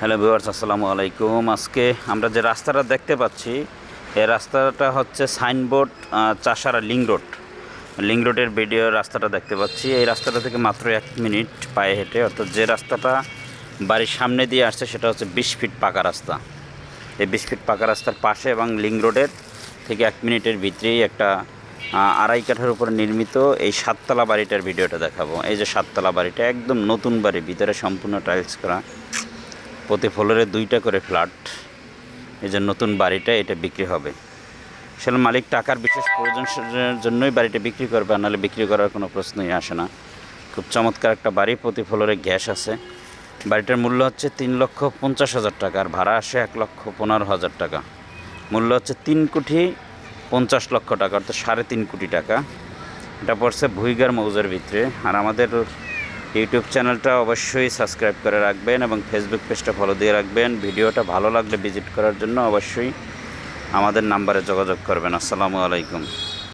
Hello viewers, আসসালামু আলাইকুম। আজকে আমরা যে রাস্তাটা দেখতে পাচ্ছি, এই রাস্তাটা হচ্ছে signboard Chashara link road. Link রোডের ভিডিও রাস্তাটা দেখতে পাচ্ছি। এই রাস্তাটা থেকে মাত্র এক মিনিট পায়ে হেঁটে, অর্থাৎ যে রাস্তাটা বাড়ির সামনে দিয়ে আসছে, সেটা হচ্ছে বিশ ফিট পাকা রাস্তা। এই বিশ ফিট পাকা রাস্তার পাশে এবং লিং রোডের থেকে এক মিনিটের ভিতরেই একটা আড়াই কাঠার উপরে নির্মিত এই সাততলা বাড়িটার ভিডিওটা দেখাবো। এই যে সাততলা বাড়িটা একদম নতুন বাড়ি, ভিতরে সম্পূর্ণ টাইলস করা। প্রতি ফ্লোরে দুইটা করে ফ্ল্যাট। এই যে নতুন বাড়িটা, এটা বিক্রি হবে। সেটা মালিক টাকার বিশেষ প্রয়োজনের জন্যই বাড়িটা বিক্রি করবে, নাহলে বিক্রি করার কোনো প্রশ্নই আসে না। খুব চমৎকার একটা বাড়ি, প্রতি ফ্লোরে গ্যাস আছে। বাড়িটার মূল্য হচ্ছে তিন লক্ষ পঞ্চাশ হাজার টাকা, আর ভাড়া আসে এক লক্ষ পনেরো হাজার টাকা। মূল্য হচ্ছে তিন কোটি পঞ্চাশ লক্ষ টাকা, অর্থাৎ সাড়ে তিন কোটি টাকা। এটা পড়ছে ভুইগার মৌজার ভিতরে। আর আমাদের ইউটিউব চ্যানেলটা অবশ্যই সাবস্ক্রাইব করে রাখবেন এবং ফেসবুক পেজটা ফলো দিয়ে রাখবেন। ভিডিওটা ভালো লাগলে ভিজিট করার জন্য অবশ্যই আমাদের নাম্বারে যোগাযোগ করবেন। আসসালামু আলাইকুম।